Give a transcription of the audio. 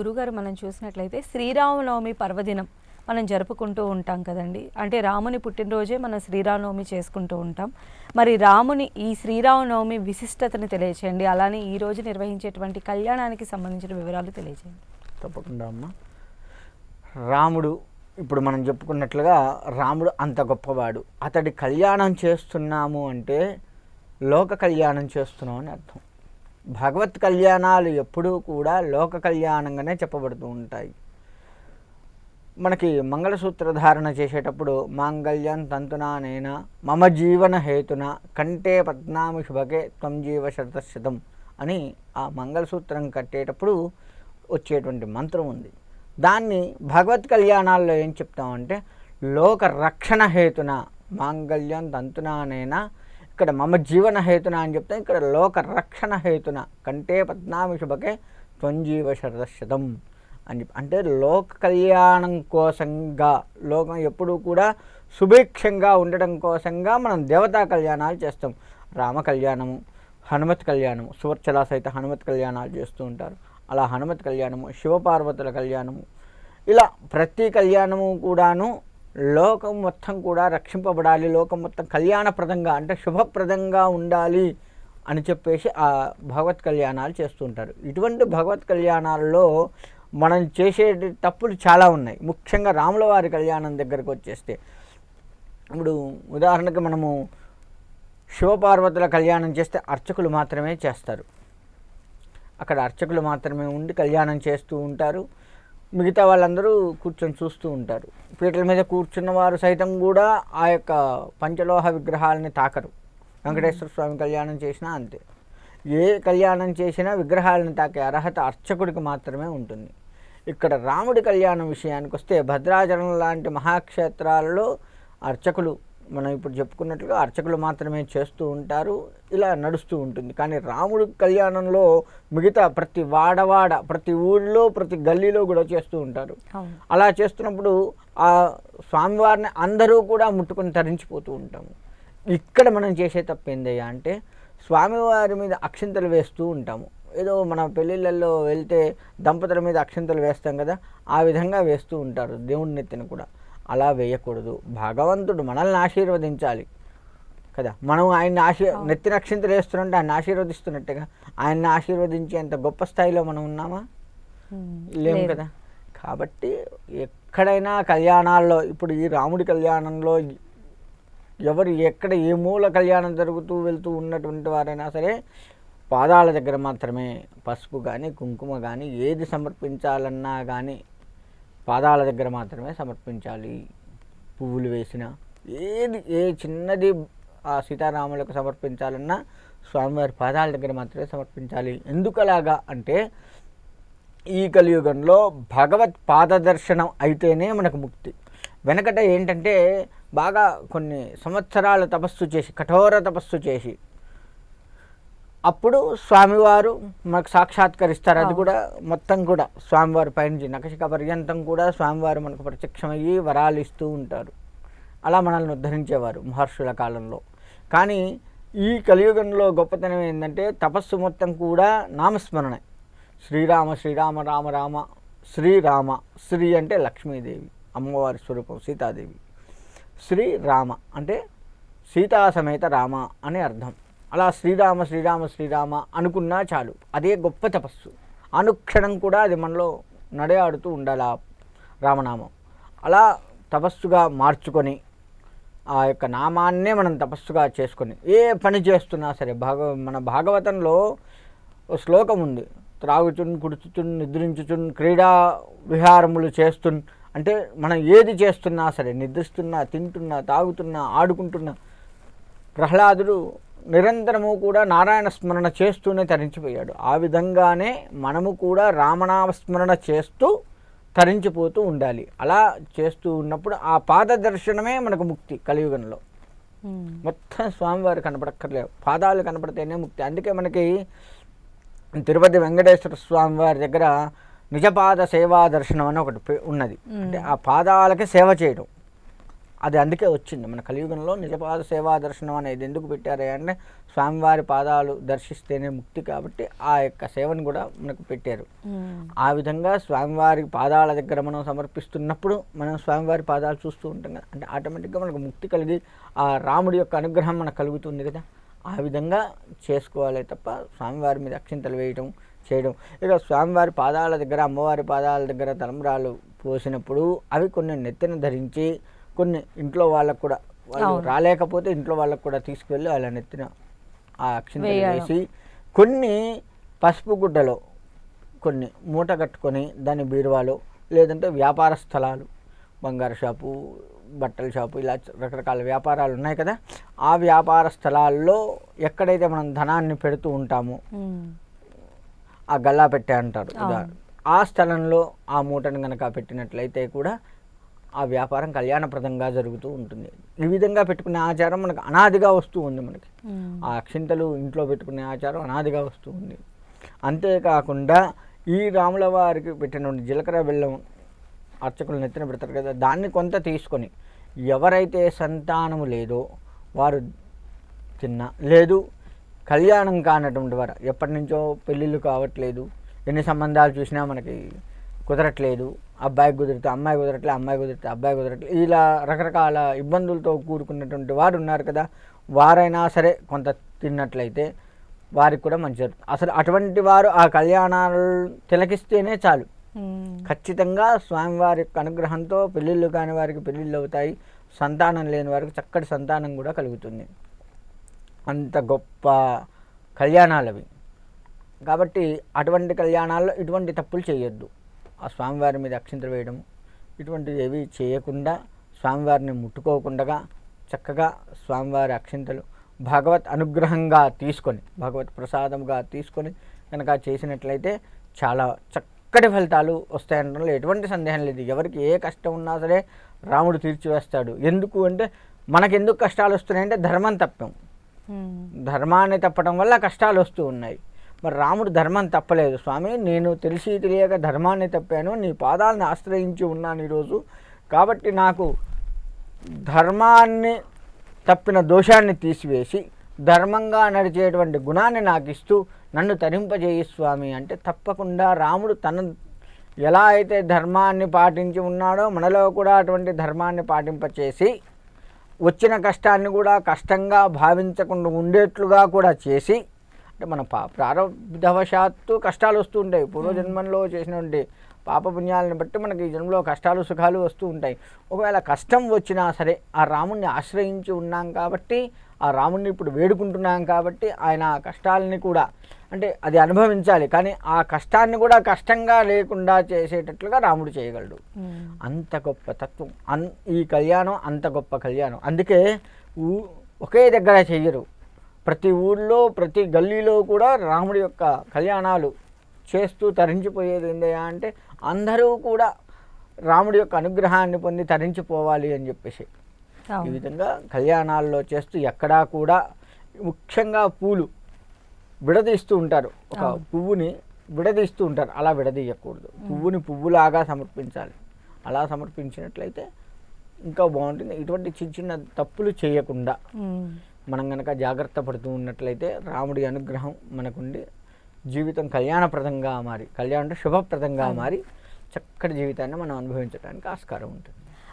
గురుగారు మనం చూసినట్లయితే శ్రీరామనవమి పర్వదినం మనం జరుపుకుంటూ ఉంటాం కదండి. అంటే రాముని పుట్టినరోజే మనం శ్రీరామనవమి చేసుకుంటూ ఉంటాం. మరి రాముని ఈ శ్రీరామనవమి విశిష్టతను తెలియచేయండి. అలానే ఈ రోజు నిర్వహించేటువంటి కళ్యాణానికి సంబంధించిన వివరాలు తెలియచేయండి. తప్పకుండా అమ్మ. రాముడు ఇప్పుడు మనం చెప్పుకున్నట్లుగా రాముడు అంత గొప్పవాడు. అతడి కళ్యాణం చేస్తున్నాము అంటే లోక కళ్యాణం చేస్తున్నాం అని అర్థం. భగవత్ కళ్యాణాలు ఎప్పుడూ కూడా లోక కళ్యాణంగానే చెప్పబడుతూ ఉంటాయి. మనకి మంగళసూత్ర ధారణ చేసేటప్పుడు మాంగళ్యం తంతునానేన మమ జీవన హేతున కంటే పద్నామి శుభకే త్వం జీవ శతశతం అని ఆ మంగళసూత్రం కట్టేటప్పుడు వచ్చేటువంటి మంత్రం ఉంది. దాన్ని భగవత్ కళ్యాణాల్లో ఏం చెప్తామంటే లోక రక్షణ హేతున మాంగళ్యం తంతునానేన ఇక్కడ మమ జీవన హేతున అని చెప్తే ఇక్కడ లోక రక్షణ హేతున కంటే పద్నామి శుభకే త్వంజీవ శరదశతం అని చెప్పి. అంటే లోక కళ్యాణం కోసంగా లోకం ఎప్పుడూ కూడా సుభిక్షంగా ఉండడం కోసంగా మనం దేవతా కళ్యాణాలు చేస్తాం. రామ కళ్యాణము హనుమత్ కళ్యాణము సువర్చల సహిత హనుమత్ కళ్యాణాలు చేస్తూ ఉంటారు. అలా హనుమత్ కళ్యాణము శివపార్వతుల కళ్యాణము ఇలా ప్రతి కళ్యాణము కూడాను లోకం మొత్తం కూడా రక్షింపబడాలి లోకం మొత్తం కళ్యాణప్రదంగా అంటే శుభప్రదంగా ఉండాలి అని చెప్పేసి ఆ భగవత్ కళ్యాణాలు చేస్తూ ఉంటారు ఇటువంటి భగవత్ కళ్యాణాల్లో మనం చేసే తప్పులు చాలా ఉన్నాయి. ముఖ్యంగా రాముల వారి కళ్యాణం దగ్గరకు వచ్చేస్తే ఇప్పుడు ఉదాహరణకి మనము శివపార్వతుల కళ్యాణం చేస్తే అర్చకులు మాత్రమే చేస్తారు. అక్కడ అర్చకులు మాత్రమే ఉండి కళ్యాణం చేస్తూ ఉంటారు. మిగతా వాళ్ళందరూ కూర్చొని చూస్తూ ఉంటారు. పీటల మీద కూర్చున్న వారు సైతం కూడా ఆ యొక్క పంచలోహ విగ్రహాలని తాకరు. వెంకటేశ్వర స్వామి కళ్యాణం చేసినా అంతే. ఏ కళ్యాణం చేసినా విగ్రహాలను తాకే అర్హత అర్చకుడికి మాత్రమే ఉంటుంది. ఇక్కడ రాముడి కళ్యాణం విషయానికి వస్తే భద్రాచలం లాంటి మహాక్షేత్రాలలో అర్చకులు మనం ఇప్పుడు చెప్పుకున్నట్లుగా అర్చకులు మాత్రమే చేస్తూ ఉంటారు ఇలా నడుస్తూ ఉంటుంది. కానీ రాముడి కళ్యాణంలో మిగతా ప్రతి వాడవాడ ప్రతి ఊరిలో ప్రతి గల్లీలో కూడా చేస్తూ ఉంటారు. అలా చేస్తున్నప్పుడు ఆ స్వామివారిని అందరూ కూడా ముట్టుకొని తరించిపోతూ ఉంటాము ఇక్కడ మనం చేసే తప్పు ఏందయ్యా అంటే స్వామివారి మీద అక్షింతలు వేస్తూ ఉంటాము. ఏదో మన పెళ్ళిళ్ళల్లో వెళ్తే దంపతుల మీద అక్షింతలు వేస్తాం కదా ఆ విధంగా వేస్తూ ఉంటారు దేవుడి నెత్తిన కూడా. అలా వేయకూడదు. భగవంతుడు మనల్ని ఆశీర్వదించాలి. కదా? మనం ఆయన్ని ఆశీ నెత్తిన అక్షింతలు వేస్తున్నట్టే ఆయన ఆశీర్వదిస్తున్నట్టుగా ఆయన్ని ఆశీర్వదించేంత గొప్ప స్థాయిలో మనం ఉన్నామా? లేము. కదా? కాబట్టి ఎక్కడైనా కళ్యాణాల్లో ఇప్పుడు ఈ రాముడి కళ్యాణంలో ఎవరు ఎక్కడ ఏ మూల కళ్యాణం జరుగుతూ వెళ్తూ ఉన్నటువంటి వారైనా సరే పాదాల దగ్గర మాత్రమే పసుపు కానీ కుంకుమ కానీ ఏది సమర్పించాలన్నా కానీ పాదాల దగ్గర మాత్రమే సమర్పించాలి. పువ్వులు వేసిన ఏది ఏ చిన్నది ఆ సీతారాములకు సమర్పించాలన్నా స్వామివారి పాదాల దగ్గర మాత్రమే సమర్పించాలి. ఎందుకలాగా అంటే ఈ కలియుగంలో భగవత్ పాదదర్శనం అయితేనే మనకు ముక్తి. వెనకట ఏంటంటే బాగా కొన్ని సంవత్సరాల తపస్సు చేసి కఠోర తపస్సు చేసి అప్పుడు స్వామివారు మనకు సాక్షాత్కరిస్తారు. అది కూడా మొత్తం కూడా స్వామివారి పైనుంచి నకశిక పర్యంతం కూడా స్వామివారు మనకు ప్రత్యక్షమయ్యి వరాలు ఇస్తూ ఉంటారు. అలా మనల్ని ఉద్ధరించేవారు మహర్షుల కాలంలో. కానీ ఈ కలియుగంలో గొప్పతనం ఏంటంటే తపస్సు మొత్తం కూడా నామస్మరణ. శ్రీరామ శ్రీరామ రామ రామ శ్రీరామ శ్రీ అంటే లక్ష్మీదేవి అమ్మవారి స్వరూపం సీతాదేవి. శ్రీరామ అంటే సీతా సమేత రామ అని అర్థం. అలా శ్రీరామ శ్రీరామ శ్రీరామ అనుకున్నా చాలు. అదే గొప్ప తపస్సు. అనుక్షణం కూడా అది మనలో నడయాడుతూ ఉండాలి ఆ రామనామం. అలా తపస్సుగా మార్చుకొని ఆ యొక్క నామాన్నే మనం తపస్సుగా చేసుకొని ఏ పని చేస్తున్నా సరే భాగ మన భాగవతంలో ఓ శ్లోకం ఉంది. త్రాగుచున్ కుడుచుచున్ నిద్రించుచున్ క్రీడా విహారములు చేస్తున్. అంటే మనం ఏది చేస్తున్నా సరే నిద్రిస్తున్నా తింటున్నా తాగుతున్నా ఆడుకుంటున్నా ప్రహ్లాదుడు నిరంతరము కూడా నారాయణ స్మరణ చేస్తూనే తరించిపోయాడు. ఆ విధంగానే మనము కూడా రామనామస్మరణ చేస్తూ తరించిపోతూ ఉండాలి. అలా చేస్తూ ఉన్నప్పుడు ఆ పాద దర్శనమే మనకు ముక్తి కలియుగంలో. మొత్తం స్వామివారు కనపడక్కర్లేవు పాదాలు కనపడితేనే ముక్తి. అందుకే మనకి తిరుపతి వెంకటేశ్వర స్వామి వారి దగ్గర నిజపాద సేవా దర్శనం అని ఒకటి ఉన్నది. అంటే ఆ పాదాలకి సేవ చేయడం. అది అందుకే వచ్చింది. మన కలియుగంలో నిజపాద సేవా దర్శనం అనేది ఎందుకు పెట్టారు అంటే స్వామివారి పాదాలు దర్శిస్తేనే ముక్తి కాబట్టి ఆ యొక్క సేవను కూడా మనకు పెట్టారు. ఆ విధంగా స్వామివారి పాదాల దగ్గర మనం సమర్పిస్తున్నప్పుడు మనం స్వామివారి పాదాలు చూస్తూ ఉంటాం కదా. అంటే ఆటోమేటిక్గా మనకు ముక్తి కలిగి ఆ రాముడి యొక్క అనుగ్రహం మనకు కలుగుతుంది కదా. ఆ విధంగా చేసుకోవాలి తప్ప స్వామివారి మీద అక్షింతలు వేయటం చేయడం. ఇక స్వామివారి పాదాల దగ్గర అమ్మవారి పాదాల దగ్గర తలంబ్రాలు పోసినప్పుడు అవి కొన్ని నెత్తిన ధరించి కొన్ని ఇంట్లో వాళ్ళకు కూడా వాళ్ళు. రాలేకపోతే ఇంట్లో వాళ్ళకు కూడా తీసుకువెళ్ళి వాళ్ళ నెత్తిన ఆ అక్షింతలు. వేసి కొన్ని పసుపు గుడ్డలో కొన్ని మూట కట్టుకొని దాని బీరువాలో లేదంటే వ్యాపార స్థలాలు బంగారు షాపు బట్టల షాపు ఇలా రకరకాల వ్యాపారాలు ఉన్నాయి కదా ఆ వ్యాపార స్థలాల్లో ఎక్కడైతే మనం ధనాన్ని పెడుతూ ఉంటామో. ఆ గల్లా పెట్టే అంటారు. ఆ స్థలంలో ఆ మూటను కనుక పెట్టినట్లయితే కూడా ఆ వ్యాపారం కళ్యాణప్రదంగా జరుగుతూ ఉంటుంది. ఈ విధంగా పెట్టుకునే ఆచారం మనకు అనాదిగా వస్తూ ఉంది మనకి. ఆ అక్షింతలు ఇంట్లో పెట్టుకునే ఆచారం అనాదిగా వస్తూ ఉంది. అంతేకాకుండా ఈ రాముల వారికి పెట్టినటువంటి జీలకర్ర బెల్లం అర్చకులు నెత్తిన పెడతారు కదా దాన్ని కొంత తీసుకొని ఎవరైతే సంతానము లేదో వారు తిన్నా లేదు కళ్యాణం కానటువంటి వారు ఎప్పటి నుంచో పెళ్ళిళ్ళు కావట్లేదు ఎన్ని సంబంధాలు చూసినా మనకి కుదరట్లేదు అబ్బాయికి కుదిరితే అమ్మాయి కుదరట్లేదు అమ్మాయి కుదిరితే అబ్బాయి కుదరట్లేదు ఇలా రకరకాల ఇబ్బందులతో కూడుకున్నటువంటి వారు ఉన్నారు కదా. వారైనా సరే కొంత తిన్నట్లయితే వారికి కూడా మంచి జరుగుతుంది. అసలు అటువంటి వారు ఆ కళ్యాణాలు తిలకిస్తేనే చాలు. ఖచ్చితంగా స్వామివారి యొక్క అనుగ్రహంతో పెళ్ళిళ్ళు కాని వారికి పెళ్ళిళ్ళు అవుతాయి. సంతానం లేని వారికి చక్కటి సంతానం కూడా కలుగుతుంది. అంత గొప్ప కళ్యాణాలు అవి కాబట్టి అటువంటి కళ్యాణాల్లో ఇటువంటి తప్పులు చేయొద్దు. ఆ స్వామివారి మీద అక్షింతలు వేయడం ఇటువంటివి ఏవి చేయకుండా స్వామివారిని ముట్టుకోకుండా చక్కగా స్వామివారి అక్షింతలు భగవత్ అనుగ్రహంగా తీసుకొని భగవత్ ప్రసాదంగా తీసుకొని కనుక చేసినట్లయితే చాలా చక్కటి ఫలితాలు వస్తాయనడంలో ఎటువంటి సందేహం లేదు. ఎవరికి ఏ కష్టం ఉన్నా సరే రాముడు తీర్చివేస్తాడు. ఎందుకు అంటే మనకెందుకు కష్టాలు వస్తున్నాయంటే ధర్మం తప్పాం. ధర్మాన్ని తప్పడం వల్ల కష్టాలు వస్తూ ఉన్నాయి. మరి రాముడు ధర్మం తప్పలేదు. స్వామి నేను తెలిసి తెలియక ధర్మాన్ని తప్పాను నీ పాదాలను ఆశ్రయించి ఉన్నాను ఈరోజు. కాబట్టి నాకు ధర్మాన్ని తప్పిన దోషాన్ని తీసివేసి ధర్మంగా నడిచేటువంటి గుణాన్ని నాకు ఇస్తూ నన్ను తరింపజేయి స్వామి అంటే తప్పకుండా రాముడు తన ఎలా అయితే ధర్మాన్ని పాటించి ఉన్నాడో మనలో కూడా అటువంటి ధర్మాన్ని పాటింపచేసి వచ్చిన కష్టాన్ని కూడా కష్టంగా భావించకుండా ఉండేట్లుగా కూడా చేసి అంటే మన పా ప్రారంభవశాత్తు కష్టాలు వస్తూ ఉంటాయి పూర్వజన్మంలో చేసినటువంటి పాపపుణ్యాలను బట్టి మనకి ఈ జన్మలో కష్టాలు సుఖాలు వస్తూ ఉంటాయి. ఒకవేళ కష్టం వచ్చినా సరే ఆ రాముణ్ణి ఆశ్రయించి ఉన్నాం కాబట్టి ఆ రాముణ్ణి ఇప్పుడు వేడుకుంటున్నాం కాబట్టి ఆయన ఆ కష్టాలని కూడా అంటే అది అనుభవించాలి. కానీ ఆ కష్టాన్ని కూడా కష్టంగా లేకుండా చేసేటట్లుగా రాముడు చేయగలడు. మ్మ్. అంత గొప్ప తత్వం. అన్ ఈ కళ్యాణం అంత గొప్ప కళ్యాణం. అందుకే ఊ ఒకే దగ్గర చెయ్యరు. ప్రతి ఊళ్ళో ప్రతి గల్లీలో కూడా రాముడి యొక్క కళ్యాణాలు చేస్తూ తరించిపోయేది ఏందయ్యా అంటే అందరూ కూడా రాముడి యొక్క అనుగ్రహాన్ని పొంది తరించిపోవాలి అని చెప్పేసి. ఈ. విధంగా కళ్యాణాల్లో చేస్తూ ఎక్కడా కూడా ముఖ్యంగా పూలు విడదీస్తూ ఉంటారు. ఒక. పువ్వుని విడదీస్తూ ఉంటారు. అలా విడదీయకూడదు. పువ్వుని పువ్వులాగా సమర్పించాలి. అలా సమర్పించినట్లయితే ఇంకా బాగుంటుంది. ఇటువంటి చిన్న చిన్న తప్పులు చేయకుండా. మనం కనుక జాగ్రత్త పడుతూ ఉన్నట్లయితే రాముడి అనుగ్రహం మనకుండి జీవితం కళ్యాణప్రదంగా మారి కళ్యాణం అంటే శుభప్రదంగా మారి చక్కటి జీవితాన్ని మనం అనుభవించడానికి ఆస్కారం ఉంటుంది.